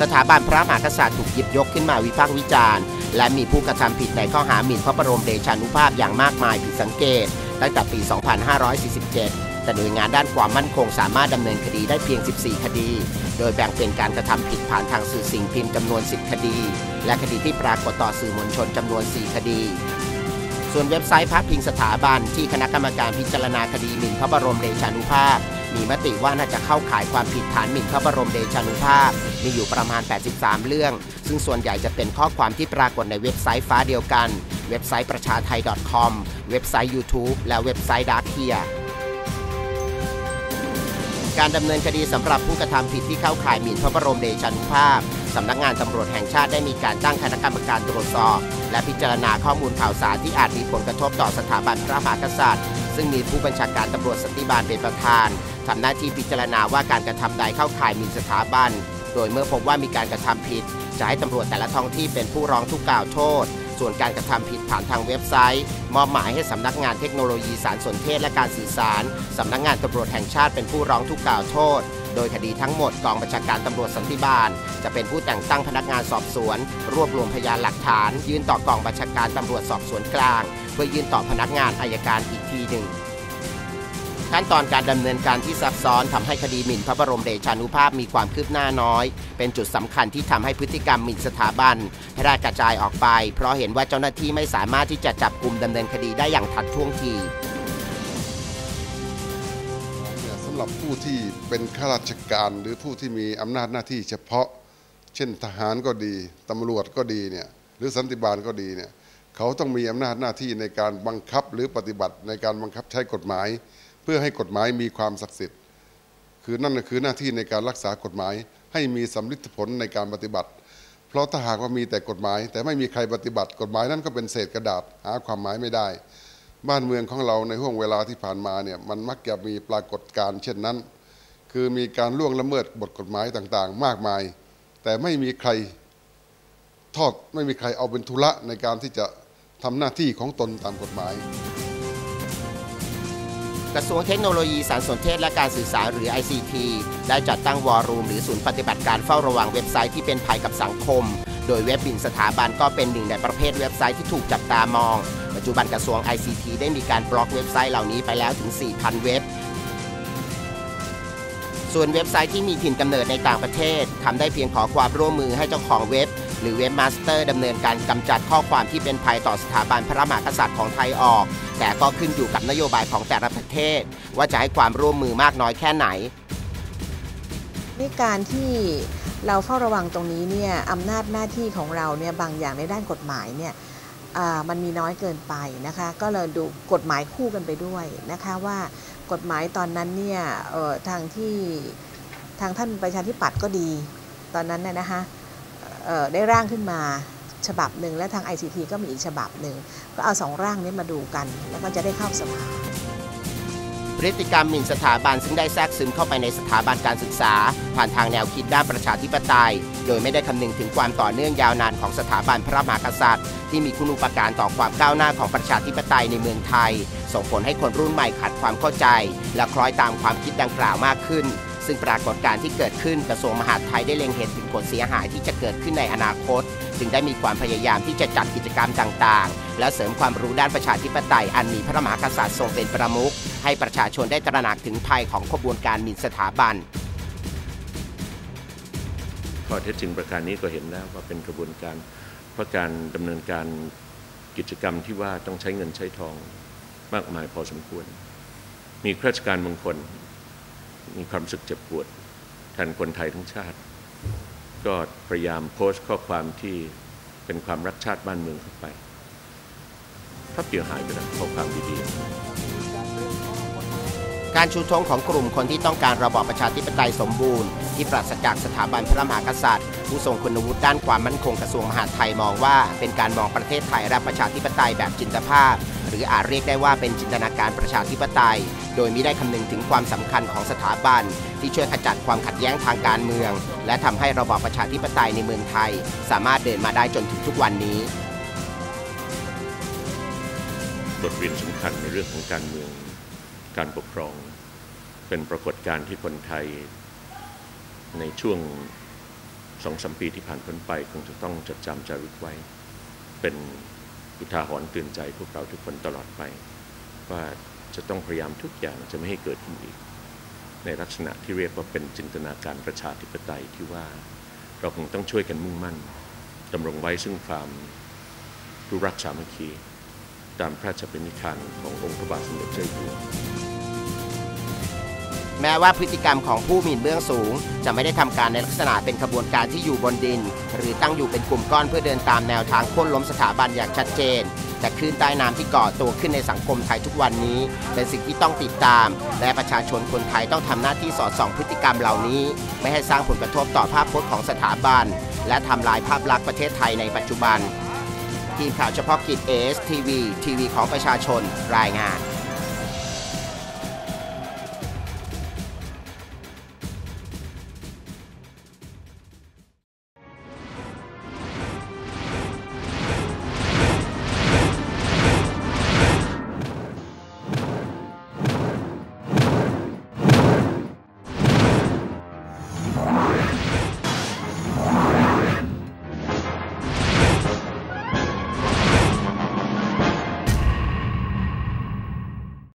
สถาบันพระมหากษัตริย์ถูกหยิบยกขึ้นมาวิพากษ์วิจารณ์ และมีผู้กระทำผิดในข้อหาหมิ่นพระบรมเดชานุภาพอย่างมากมายผิดสังเกต ตั้งแต่ปี 2547แต่หน่วยงานด้านความมั่นคงสามารถดำเนินคดีได้เพียง 14 คดี โดยแบ่งเป็นการกระทำผิดผ่านทางสื่อสิ่งพิมพ์จำนวน 10 คดี และคดีที่ปรากฏต่อสื่อมวลชนจำนวน 4 คดี ส่วนเว็บไซต์พักพิงสถาบันที่คณะกรรมการพิจารณาคดีหมิ่นพระบรมเดชานุภาพ มีมติว่าน่าจะเข้าข่ายความผิดฐานหมิ่นพระบรมเดชานุภาพ มีอยู่ประมาณ 83 เรื่อง ซึ่งส่วนใหญ่จะเป็นข้อความที่ปรากฏในเว็บไซต์ฟ้าเดียวกัน เว็บไซต์ประชาไทย .com เว็บไซต์ YouTube และเว็บไซต์ดาร์กเคียการดำเนินคดีสำหรับผู้กระทำผิดที่เข้าข่ายหมิ่นพระบรมเดชานุภาพสำนักงานตำรวจแห่งชาติได้มีการตั้งคณะกรรมการตรวจสอบ และพิจารณาข้อมูลข่าวสารที่อาจมีผลกระทบต่อสถาบันพระมหากษัตริย์ ซึ่งมีผู้บัญชาการตำรวจสันติบาลเป็นประธาน ทำหน้าที่พิจารณาว่าการกระทำใดเข้าข่ายหมิ่นสถาบัน โดยเมื่อพบว่ามีการกระทำผิด จะให้ตำรวจแต่ละท้องที่เป็นผู้ร้องทุกกล่าวโทษ ส่วนการกระทำผิดผ่านทางเว็บไซต์ มอบหมายให้สำนักงานเทคโนโลยีสารสนเทศและการสื่อสารสำนักงานตำรวจแห่งชาติเป็นผู้ร้องทุกกล่าวโทษโดยคดีทั้งหมดกองบัญชาการตำรวจสันติบาล จะเป็นผู้แต่งตั้งพนักงานสอบสวน รวบรวมพยานหลักฐาน ยื่นต่อกองบัญชาการตำรวจสอบสวนกลาง เพื่อยื่นต่อพนักงานอายการอีกทีหนึ่ง ขั้นตอนการดำเนินการที่ซับซ้อนทำให้คดีหมิ่นพระบรมเดชานุภาพมีความคืบหน้าน้อย เป็นจุดสำคัญที่ทำให้พฤติกรรมหมิ่นสถาบันแพร่กระจายออกไป เพราะเห็นว่าเจ้าหน้าที่ไม่สามารถที่จะจับกลุ่มดำเนินคดีได้อย่างทันท่วงทีสำหรับผู้ที่เป็นข้าราชการหรือผู้ที่มีอำนาจหน้าที่เฉพาะ เช่นทหารก็ดีตำรวจก็ดีเนี่ยหรือสันติบาลก็ดีเนี่ยเขาต้องมีอำนาจหน้าที่ในการบังคับหรือปฏิบัติในการบังคับใช้กฎหมาย เพื่อให้กฎหมายมีความศักดิ์สิทธิ์ คือนั่นก็คือหน้าที่ในการรักษากฎหมาย ให้มีสำลิดผลในการปฏิบัติ เพราะถ้าหากว่ามีแต่กฎหมาย แต่ไม่มีใครปฏิบัติ กฎหมายนั่นก็เป็นเศษกระดาษหาความหมายไม่ได้ บ้านเมืองของเราในห่วงเวลาที่ผ่านมาเนี่ยมันมักจะมีปรากฏการณ์เช่นนั้น คือมีการล่วงละเมิดบทกฎหมายต่างๆ มากมาย แต่ไม่มีใครทอดไม่มีใครเอาเป็นธุระในการที่จะทำหน้าที่ของตนตามกฎหมาย กระทรวงเทคโนโลยีสารสนเทศและการสื่อสารหรือ ICT ได้จัดตั้งวอรูมหรือศูนย์ปฏิบัติการเฝ้าระวังเว็บไซต์ที่เป็นภัยกับสังคม โดยเว็บบินสถาบันก็เป็นหนึ่งในประเภทเว็บไซต์ที่ถูกจับตามอง ปัจจุบันกระทรวง ICT ได้มีการบล็อกเว็บไซต์เหล่านี้ไปแล้วถึง 4,000 เว็บ ส่วนเว็บไซต์ที่มีถิ่นกำเนิดในต่างประเทศทำได้เพียงขอความร่วมมือให้เจ้าของเว็บ หรือเว็บมาสเตอร์ดำเนินการกำจัดข้อความที่เป็นภัยต่อสถาบันพระมหากษัตริย์ของไทยออก แต่ก็ขึ้นอยู่กับนโยบายของแต่ละประเทศ ว่าจะให้ความร่วมมือมากน้อยแค่ไหนในการที่เราเฝ้าระวังตรงนี้เนี่ยอำนาจหน้าที่ของเราเนี่ยบางอย่างในด้านกฎหมายเนี่ยมันมีน้อยเกินไปนะคะ ก็เลยดูกฎหมายคู่กันไปด้วยนะคะว่ากฎหมายตอนนั้นเนี่ยทางที่ทางท่านประชาธิปัตย์ก็ดี ตอนนั้นเนี่ยนะคะได้ร่างขึ้นมา ฉบับหนึ่งและทาง ICT ก็มีอีกฉบับหนึ่งก็เอาสองร่างนี้มาดูกัน แล้วก็จะได้เข้าสภาพฤติกรรมหมิ่นสถาบันซึ่งได้แทรกซึมเข้าไปในสถาบันการศึกษา ผ่านทางแนวคิดด้านประชาธิปไตย โดยไม่ได้คำนึงถึงความต่อเนื่องยาวนานของสถาบันพระมหากษัตริย์ ที่มีคุณูปการต่อความก้าวหน้าของประชาธิปไตยในเมืองไทย ส่งผลให้คนรุ่นใหม่ขาดความเข้าใจ และคล้อยตามความคิดดังกล่าวมากขึ้น ซึ่งปรากฏการณ์ที่เกิดขึ้นกระทรวงมหาดไทยได้เล็งเห็นถึงผลเสียหายที่จะเกิดขึ้นในอนาคต จึงได้มีความพยายามที่จะจัดกิจกรรมต่างๆ และเสริมความรู้ด้านประชาธิปไตยอันมีพระมหากษัตริย์ทรงเป็นประมุขให้ประชาชนได้ตระหนักถึงภัยของขบวนการหมิ่นสถาบัน ข้อเท็จจริงประการนี้ก็เห็นแล้วว่าเป็นกระบวนการเพราะการดำเนินการกิจกรรมที่ว่าต้องใช้เงินใช้ทองมากมายพอสมควร มีข้าราชการบางคน มีความรู้สึกเจ็บปวดแทนคนไทยทั้งชาติ ก็พยายามโพสต์ข้อความที่เป็นความรักชาติบ้านเมืองเข้าไปถ้าเปลี่ยหายไปแล้วข้อความดีๆ การชูธงของกลุ่มคนที่ต้องการระบอบประชาธิปไตยสมบูรณ์ ที่ปราศจากสถาบันพระมหากษัตริย์ ผู้ทรงคุณวุฒิด้านความมั่นคงกระทรวงมหาดไทยมองว่า เป็นการมองประเทศไทยและประชาธิปไตยแบบจินตภาพ หรืออาจเรียกได้ว่าเป็นจินตนาการประชาธิปไตย โดยมิได้คำนึงถึงความสำคัญของสถาบัน ที่ช่วยขจัดความขัดแย้งทางการเมือง และทำให้ระบอบประชาธิปไตยในเมืองไทย สามารถเดินมาได้จนถึงทุกวันนี้บทเรียนสำคัญในเรื่องของการเมืองการปกครอง เป็นปรากฏการณ์ที่คนไทย ในช่วงสองสมปีที่ผ่านพ้นไป คงจะต้องจดจำจารึกไว้เป็น อุทาหรณ์เตือนใจพวกเราทุกคนตลอดไป ว่าจะต้องพยายามทุกอย่างจะไม่ให้เกิดขึ้นอีก ในลักษณะที่เรียกว่าเป็นจินตนาการประชาธิปไตยที่ว่าเราคงต้องช่วยกันมุ่งมั่นดำรงไว้ซึ่งความรู้รักสามัคคี ตามพระราชบัญญัติขององค์พระบาทสมเด็จเจ้าอยู่หัว แม้ว่าพฤติกรรมของผู้มิ่นเบื้องสูง จะไม่ได้ทำการในลักษณะเป็นขบวนการที่อยู่บนดิน หรือตั้งอยู่เป็นกลุ่มก้อนเพื่อเดินตามแนวทางโค่นล้มสถาบันอย่างชัดเจน แต่คลื่นใต้น้ำที่ก่อตัวขึ้นในสังคมไทยทุกวันนี้ เป็นสิ่งที่ต้องติดตาม และประชาชนคนไทยต้องทำหน้าที่สอดส่องพฤติกรรมเหล่านี้ ไม่ให้สร้างผลกระทบต่อภาพพจน์ของสถาบัน และทำลายภาพลักษณ์ประเทศไทยในปัจจุบันทีมข่าวเฉพาะกิจ ASTV ทีวีของประชาชนรายงาน